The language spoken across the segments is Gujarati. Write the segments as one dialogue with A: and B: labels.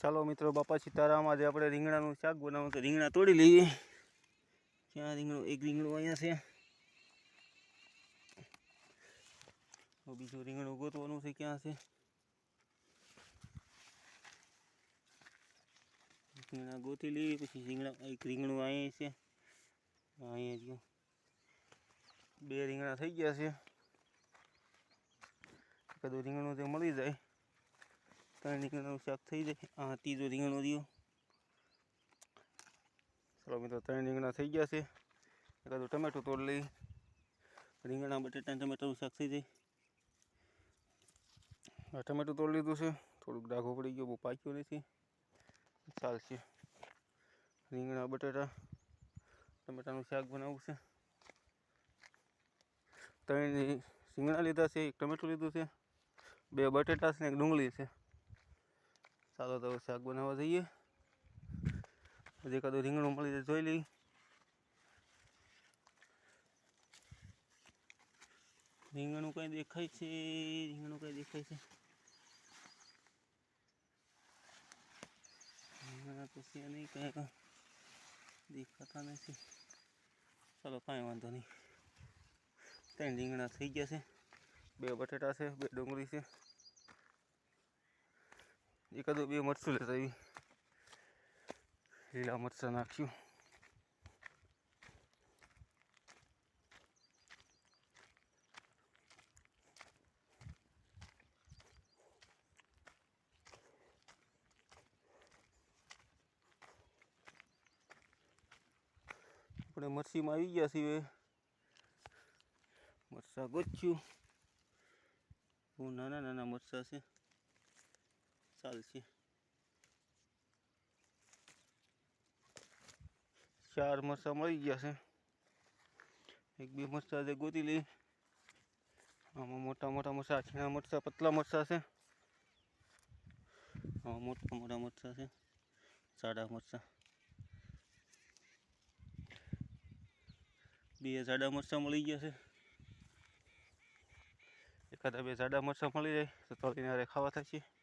A: ચાલો મિત્રો, બાપા સીતારામ, આજે આપણે રીંગણાનું શાક બનાવવું તો રીંગણા તોડી લઈએ ક્યાં રીંગણું? એક રીંગણું અહીંયા છે. બીજું રીંગણું ગોતવાનું છે, ક્યાં છે? રીંગણા ગોતી લઈએ પછી રીંગણા, એક રીંગણું અહીંયા છે. અહીંયા જો બે રીંગણા થઈ ગયા છે. કદું રીંગણું તે મળી જાય. ત્રણ રીંગણાનું શાક થઈ જાય. આ ત્રીજો રીંગણો રહ્યો. ચાલો મિત્રો, ત્રણ રીંગણા થઈ ગયા છે. એકાદું ટમેટું તોડ લઈ. રીંગણા, બટેટા ટમેટાનું શાક થઈ જાય. ટમેટું તોડ લીધું છે. થોડુંક ડાઘો પડી ગયો, બહુ પાક્યો નથી. ચાલશે. રીંગણા, બટેટા, ટમેટાનું શાક બનાવવું છે. ત્રણ રીંગણા લીધા છે. એક ટમેટું લીધું છે. બે બટેટા છે ને એક ડુંગળી છે. ચાલો તો શાક બનાવવા જઈએ. હજી એકાદું રીંગણું મળી જાય જોઈ લઈ રીંગણું કઈ દેખાય છે? રીંગણું કઈ દેખાય છે? નહીં, કંઈ દેખાતા નથી. ચાલો, કાંઈ વાંધો નહીં. ત્રણ રીંગણા થઈ ગયા છે. બે બટેટા છે, બે ડુંગળી છે. એકાદું બે મરચું લેતા આવી લીલા મરચાં નાખ્યું આપણે મરસીમાં આવી ગયા છીએ મરચાં ગોચ્યું બહુ નાના નાના મરચાં છે ચાલશે ચાર મરચાં મળી ગયા છે. એક બે મરચાં જે ગોતી લઈ આમાં મોટા મોટા મરચાં છીણા મરચાં પતલા મરચાં છે. આમાં મોટા મોટા મરચાં છે. સાડા મરચાં. બે જાડા મરચાં મળી ગયા છે. એકાદા બે જાડા મરચાં મળી જાય તો તળીને ખાવા થાય થશે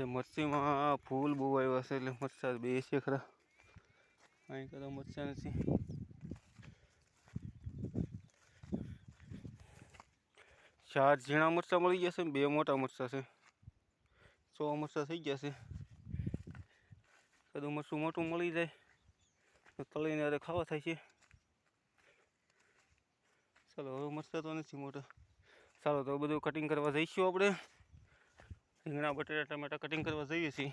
A: જે મરચીમાં ફૂલ બહુ આવ્યા છે એટલે મરચાં બે છે ખરા. અહીં કદા મરચાં નથી. ચાર ઝીણા મરચાં મળી ગયા છે બે મોટા મરચાં છે. સો મરચાં થઈ ગયા છે. કદું મરચું મોટું મળી જાય. તો તળીને અરે ખાવા થાય છે. ચાલો, હવે મરચાં તો નથી મોટા. ચાલો, તો બધું કટિંગ કરવા જઈશું આપણે. રીંગણા બટેટા ટમેટા કટિંગ કરવા જઈએ છીએ.